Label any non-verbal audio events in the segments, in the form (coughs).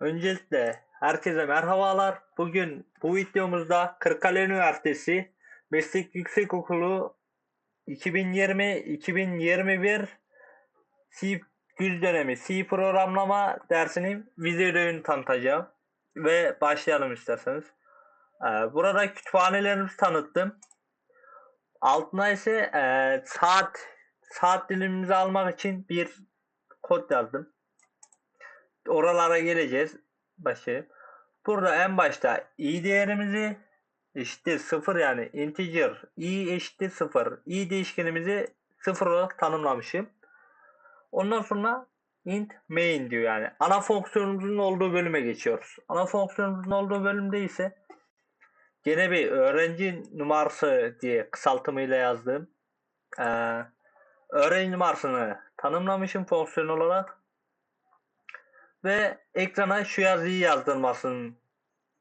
Öncelikle herkese merhabalar. Bugün bu videomuzda Kırıkkale Üniversitesi Meslek Yüksekokulu 2020-2021 C güz dönemi C programlama dersinin vize ödevini tanıtacağım. Ve başlayalım isterseniz. Ee, Burada kütüphanelerimizi tanıttım. Altına ise e, saat saat dilimimizi almak için bir kod yazdım oralara geleceğiz. Başı. Burada en başta i değerimizi eşittir 0 yani integer i eşittir 0. i değişkenimizi 0 olarak tanımlamışım. Ondan sonra int main diyor yani. Ana fonksiyonumuzun olduğu bölüme geçiyoruz. Ana fonksiyonumuzun olduğu bölümde ise gene bir öğrenci numarası diye kısaltımıyla yazdığım eee öğrenci numarasını tanımlamışım fonksiyon olarak ve ekrana şu yazıyı yazdırmasını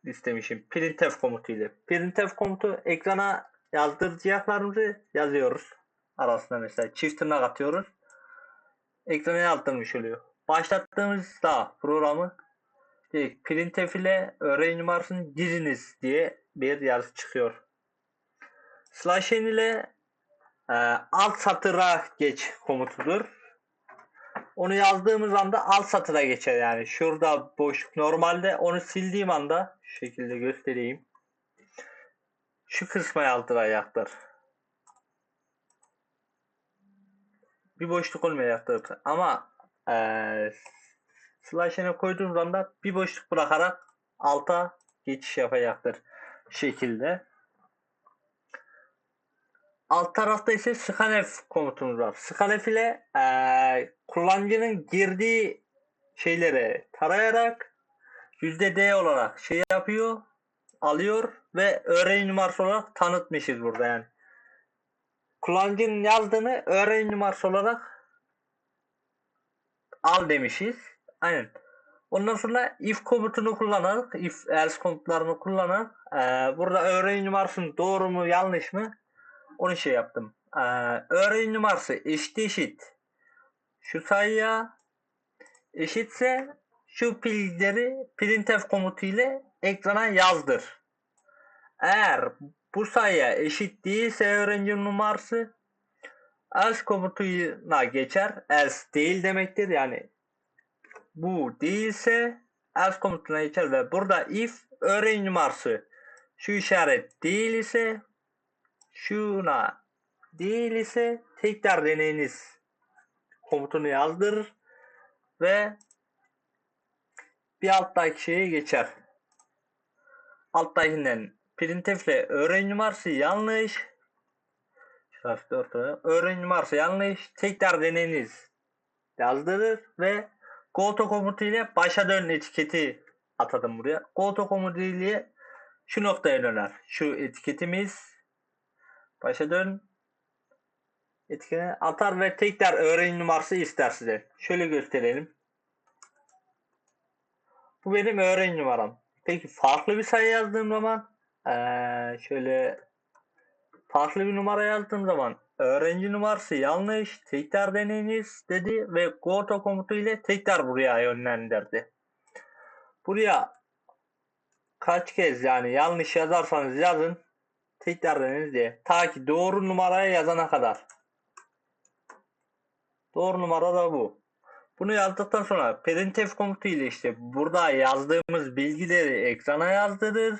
istemişim. Printf komutu ile. Printf komutu ekrana yazdıracaklarımızı yazıyoruz. Arasına mesela çift tırnak atıyoruz. Ekrana yazdırmış oluyor. Başlattığımızda programı direkt printf ile öğrenci numarasını giriniz diye bir yazı çıkıyor. Slash n ile e, alt satıra geç komutudur. Onu yazdığımız anda alt satıra geçer yani. Şurada boşluk. Normalde onu sildiğim anda şu şekilde göstereyim. Şu kısma yazdıracaktır. Bir boşluk olmayacaktır. Ama ee, slash n'e koyduğum anda bir boşluk bırakarak alta geçiş yapacaktır. Şekilde. Alt tarafta ise scanf komutumuz var. Scanf ile eee, kullanıcının girdiği şeyleri tarayarak %D olarak şey yapıyor, alıyor ve öğrenci numarası olarak tanıtmışız burada yani. Kullanıcının yazdığını öğrenci numarası olarak al demişiz. Aynen. Ondan sonra if komutunu kullanarak, if else komutlarını kullanarak eee, burada öğrenci numarasının doğru mu yanlış mı onu şey yaptım. Ee, öğrenci numarası eşit eşit. Şu sayıya eşitse şu bilgileri printf komutu ile ekrana yazdır. Eğer bu sayıya eşit değilse öğrenci numarası else komutuna geçer. Else değil demektir. Yani bu değilse else komutuna geçer ve burada if öğrenci numarası şu işaret değil ise şuna değil ise tekrar deneyiniz komutunu yazdırır ve bir alttaki şeye geçer. Alttakinden printf ile öğrenci numarası yanlış öğrenci numarası yanlış tekrar deneyiniz yazdırır ve goto komutu ile başa dön etiketi atadım buraya. Goto komutu ile şu noktaya döner. Şu etiketimiz Başa dön. Etkine atar ve tekrar öğrenci numarası ister size. Şöyle gösterelim. Bu benim öğrenci numaram. Peki farklı bir sayı yazdığım zaman ee, şöyle farklı bir numara yazdığım zaman öğrenci numarası yanlış tekrar deneyiniz dedi ve go to komutu ile tekrar buraya yönlendirdi. Buraya kaç kez yani yanlış yazarsanız yazın tekrar deneniz diye. Ta ki doğru numaraya yazana kadar. Doğru numara da bu. Bunu yazdıktan sonra printf komutu ile işte burada yazdığımız bilgileri ekrana yazdırır.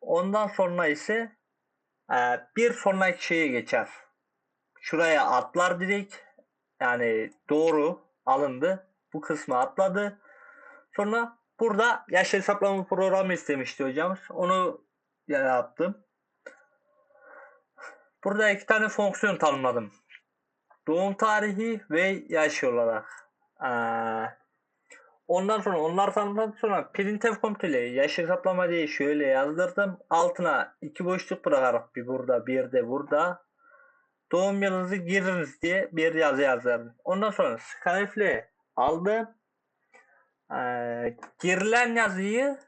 Ondan sonra ise e, bir sonraki şeye geçer. Şuraya atlar direkt. Yani doğru alındı. Bu kısmı atladı. Sonra burada yaş hesaplama programı istemişti hocamız. Onu yaptım. Burada iki tane fonksiyon tanımladım. Doğum tarihi ve yaş olarak. Ee, ondan sonra onlar tanımladıktan sonra printf komutu ile yaş hesaplama diye şöyle yazdırdım. Altına iki boşluk bırakarak bir burada bir de burada doğum yılınızı giriniz diye bir yazı yazdırdım. Ondan sonra ile aldım. Ee, girilen yazıyı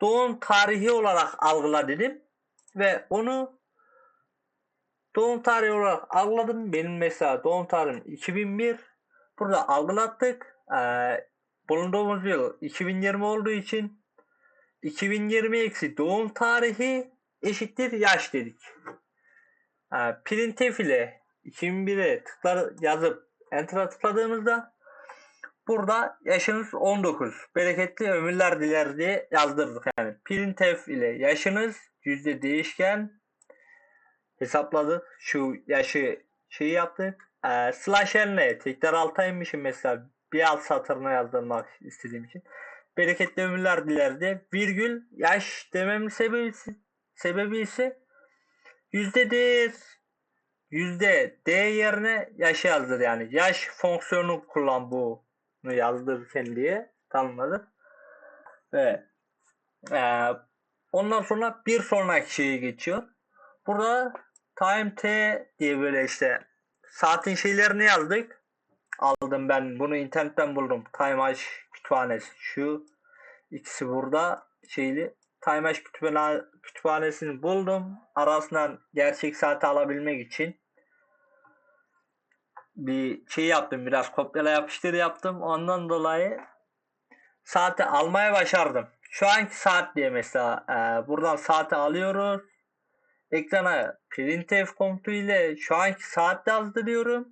doğum tarihi olarak algıla dedim ve onu doğum tarihi olarak algıladım. Benim mesela doğum tarihim 2001. Burada algılattık. Ee, bulunduğumuz yıl 2020 olduğu için 2020 eksi doğum tarihi eşittir yaş dedik. Ha, printf ile 2001'e tıklar yazıp enter'a tıkladığımızda burada yaşınız 19 bereketli ömürler diler diye yazdırdık yani printf ile yaşınız yüzde değişken hesapladık şu yaşı şey yaptık. Ee, slash ne? Tekrar alta inmişim mesela? Bir alt satırına yazdırmak istediğim için. Bereketli ömürler dilerdi. Virgül yaş dememin sebebi, sebebi ise yüzde değer yüzde D yerine yaş yazdır yani. Yaş fonksiyonu kullan bunu yazdırırken diye tanımladık. Ve e, ondan sonra bir sonraki şeye geçiyor. Burada time t diye böyle işte saatin şeylerini yazdık. Aldım ben bunu internetten buldum. Timeash kütüphanesi şu ikisi burada şeyli. Timeash kütüphane, kütüphanesini buldum. Arasından gerçek saati alabilmek için bir şey yaptım biraz kopyala yapıştır yaptım. Ondan dolayı saati almaya başardım. Şu anki saat diye mesela e, buradan saati alıyoruz. Ekrana printf komutu ile şu anki saat yazdırıyorum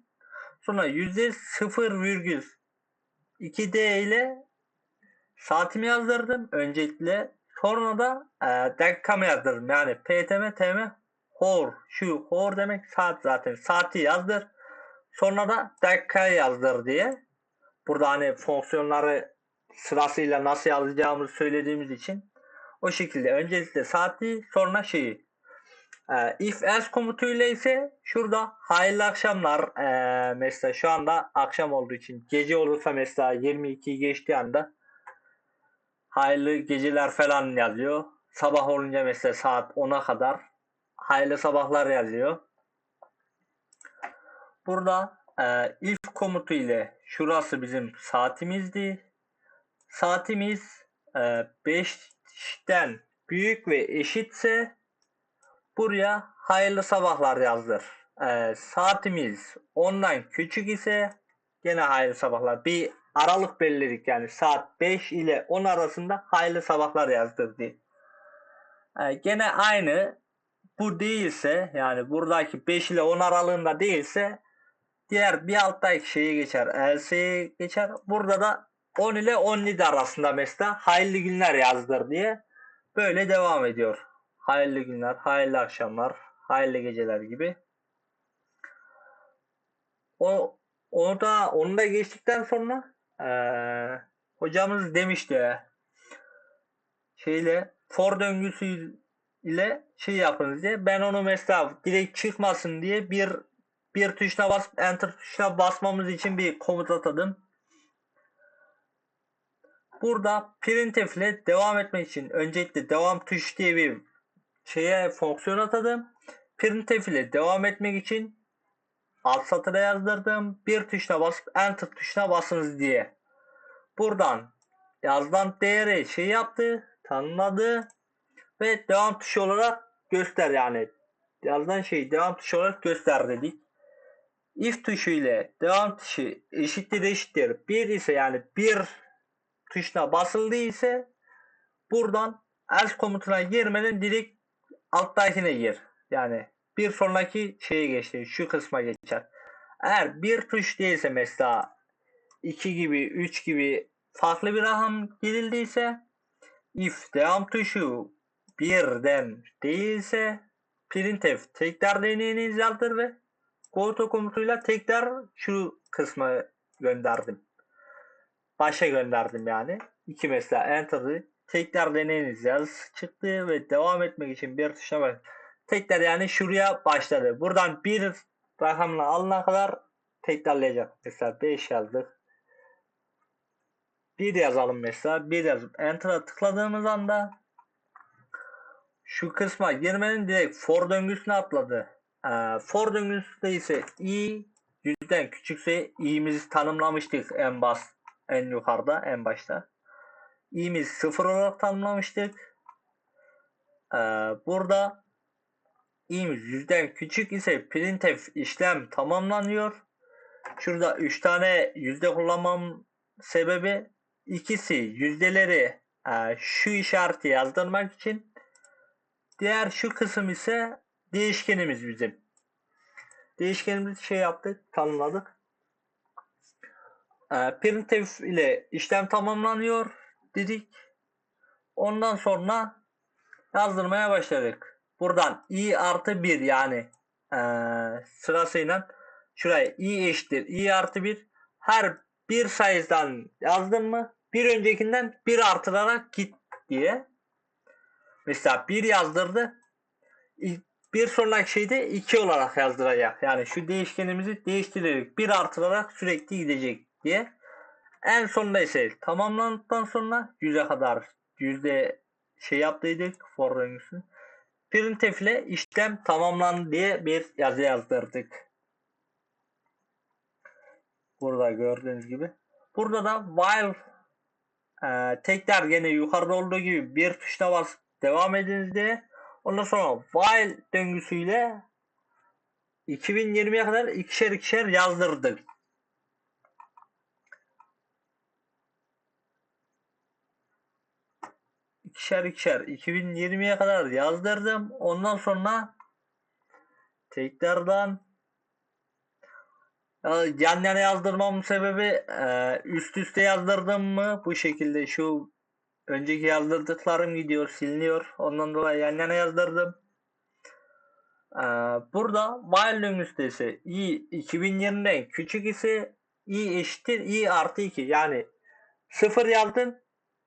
sonra yüzde 0,2D ile saatimi yazdırdım. Öncelikle sonra da e, dakikamı yazdırdım. Yani ptm tm hor şu hor demek saat zaten. Saati yazdır. Sonra da dakika yazdır diye. Burada hani fonksiyonları sırasıyla nasıl yazacağımızı söylediğimiz için o şekilde. Öncelikle saati sonra şeyi. Ee, if else komutuyla ise şurada hayırlı akşamlar ee, mesela şu anda akşam olduğu için gece olursa mesela 22 geçtiği anda hayırlı geceler falan yazıyor. Sabah olunca mesela saat 10'a kadar hayırlı sabahlar yazıyor. Burada e, if komutu ile şurası bizim saatimizdi. Saatimiz e, 5'ten büyük ve eşitse buraya hayırlı sabahlar yazdır. E, saatimiz 10'dan küçük ise gene hayırlı sabahlar. Bir aralık belirledik yani saat 5 ile 10 arasında hayırlı sabahlar yazdır diye. E, gene aynı bu değilse yani buradaki 5 ile 10 aralığında değilse diğer bir alttaki şeye geçer. Else'ye geçer. Burada da 10 ile 17 arasında mesela hayırlı günler yazdır diye böyle devam ediyor. Hayırlı günler, hayırlı akşamlar, hayırlı geceler gibi. O onu da onu da geçtikten sonra ee, hocamız demişti şeyle for döngüsü ile şey yapınız diye ben onu mesela direkt çıkmasın diye bir bir tuşuna basıp enter tuşuna basmamız için bir komut atadım. Burada printf ile devam etmek için öncelikle devam tuş diye bir şeye fonksiyon atadım. Printf ile devam etmek için alt satıra yazdırdım. Bir tuşuna basıp enter tuşuna basınız diye. Buradan yazılan değeri şey yaptı, tanımladı ve devam tuşu olarak göster yani yazılan şeyi devam tuşu olarak göster dedik if tuşu ile devam tuşu eşittir eşittir 1 ise yani bir tuşuna basıldı ise buradan else komutuna girmeden direkt alttakine gir. Yani bir sonraki şeye geçti. Şu kısma geçer. Eğer bir tuş değilse mesela 2 gibi 3 gibi farklı bir rakam girildiyse if devam tuşu birden değilse printf tekrar deneyiniz yazdır ve Goto komutuyla tekrar şu kısma gönderdim. Başa gönderdim yani. İki mesela enter'ı tekrar deneyiniz yaz çıktı ve devam etmek için bir tuşa bak. Tekrar yani şuraya başladı. Buradan bir rakamla alana kadar tekrarlayacak. Mesela 5 yazdık. Bir yazalım mesela. Bir yazıp enter'a tıkladığımız anda şu kısma girmenin direkt for döngüsüne atladı. Ee, for döngüsünde ise i yüzden küçükse i'mizi tanımlamıştık en bas en yukarıda en başta. İ'miz sıfır olarak tanımlamıştık. Ee, burada i'miz yüzden küçük ise printf işlem tamamlanıyor. Şurada 3 tane yüzde kullanmam sebebi ikisi yüzdeleri e, şu işareti yazdırmak için diğer şu kısım ise değişkenimiz bizim. Değişkenimizi şey yaptık, tanımladık. E, printf ile işlem tamamlanıyor dedik. Ondan sonra yazdırmaya başladık. Buradan i artı 1 yani e, sırasıyla şuraya i eşittir i artı 1 her bir sayıdan yazdın mı bir öncekinden bir artırarak git diye. Mesela bir yazdırdı. Bir sonraki şeyde 2 olarak yazdıracak. Yani şu değişkenimizi değiştirerek bir artırarak sürekli gidecek diye. En sonunda ise tamamlandıktan sonra yüze kadar yüzde şey yaptıydık for döngüsü. Printf ile işlem tamamlandı diye bir yazı yazdırdık. Burada gördüğünüz gibi. Burada da while e, tekrar gene yukarıda olduğu gibi bir tuşuna bas devam ediniz diye. Ondan sonra while döngüsüyle 2020'ye kadar ikişer ikişer yazdırdık. İkişer ikişer 2020'ye kadar yazdırdım. Ondan sonra tekrardan yan yana yazdırmamın sebebi e, üst üste yazdırdım mı bu şekilde şu önceki yazdırdıklarım gidiyor siliniyor. Ondan dolayı yan yana yazdırdım. E, burada döngüsü ise i 2020'den küçük ise i eşittir i artı 2 yani 0 yazdın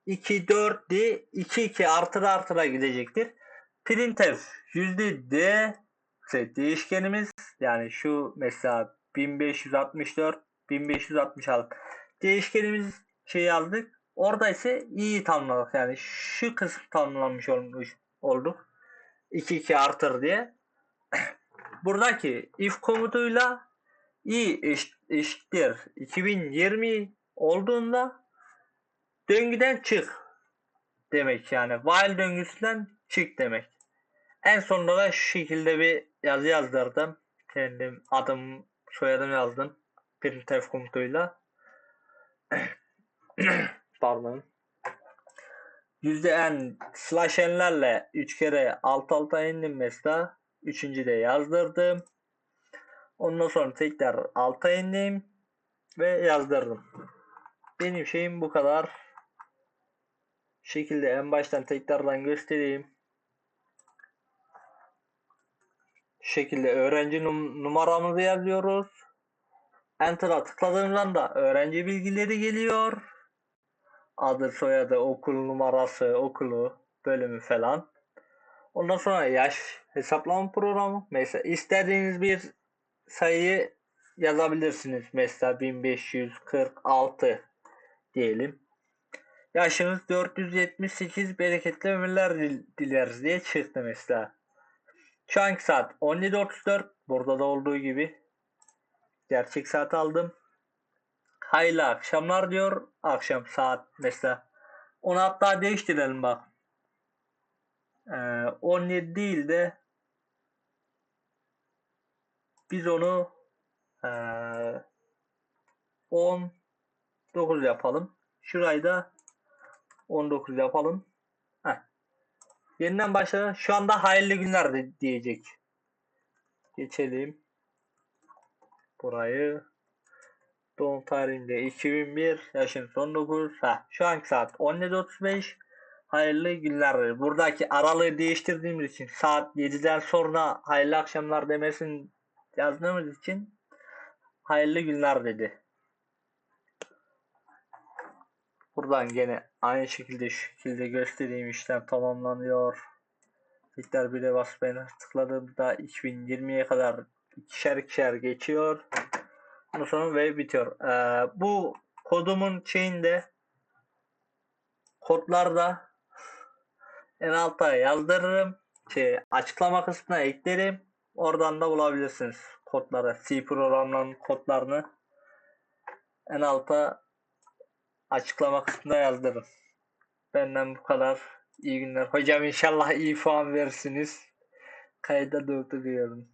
2 4 diye 2 2 artıra artıra gidecektir. Printf yüzde d ise değişkenimiz yani şu mesela 1564 1566 değişkenimiz şey yazdık. Orada ise iyi tanımladık. Yani şu kısım tanımlanmış olmuş olduk. 2 2 artır diye. (coughs) Buradaki if komutuyla i eşittir 2020 olduğunda döngüden çık demek yani. While döngüsünden çık demek. En sonunda da şu şekilde bir yazı yazdırdım. Kendim adım soyadım yazdım. Printf komutuyla. (coughs) Pardon. Yüzde n slash n'lerle 3 kere alt alta indim mesela. Üçüncü de yazdırdım. Ondan sonra tekrar alta indim ve yazdırdım. Benim şeyim bu kadar. Şekilde en baştan tekrardan göstereyim. şekilde öğrenci num numaramızı yazıyoruz. Enter'a tıkladığımızda da öğrenci bilgileri geliyor. Adı, soyadı, okul numarası, okulu, bölümü falan. Ondan sonra yaş hesaplama programı. Mesela istediğiniz bir sayıyı yazabilirsiniz. Mesela 1546 diyelim. Yaşınız 478 bereketli ömürler dileriz diye çıktı mesela. Şu anki saat 17.34. Burada da olduğu gibi. Gerçek saat aldım. Hayırlı akşamlar diyor. Akşam saat mesela. Onu hatta değiştirelim bak. Ee, 17 değil de biz onu ee, 19 yapalım. Şurayı da 19 yapalım. Yeniden başlayalım. Şu anda hayırlı günler diyecek. Geçelim. Burayı doğum tarihinde 2001 yaşın son 9 ha, şu anki saat 17.35 hayırlı günler buradaki aralığı değiştirdiğimiz için saat 7'den sonra hayırlı akşamlar demesin yazdığımız için hayırlı günler dedi Buradan gene aynı şekilde şekilde göstereyim işlem tamamlanıyor. Tekrar bir de basıp tıkladığımda 2020'ye kadar ikişer ikişer geçiyor. Ondan sonra ve bitiyor. Ee, bu kodumun şeyinde kodlarda en alta yazdırırım. Şey, açıklama kısmına eklerim. Oradan da bulabilirsiniz kodları. C programlarının kodlarını en alta açıklama kısmına yazdırın. Benden bu kadar. İyi günler. Hocam inşallah iyi puan verirsiniz. Kayda durduruyorum.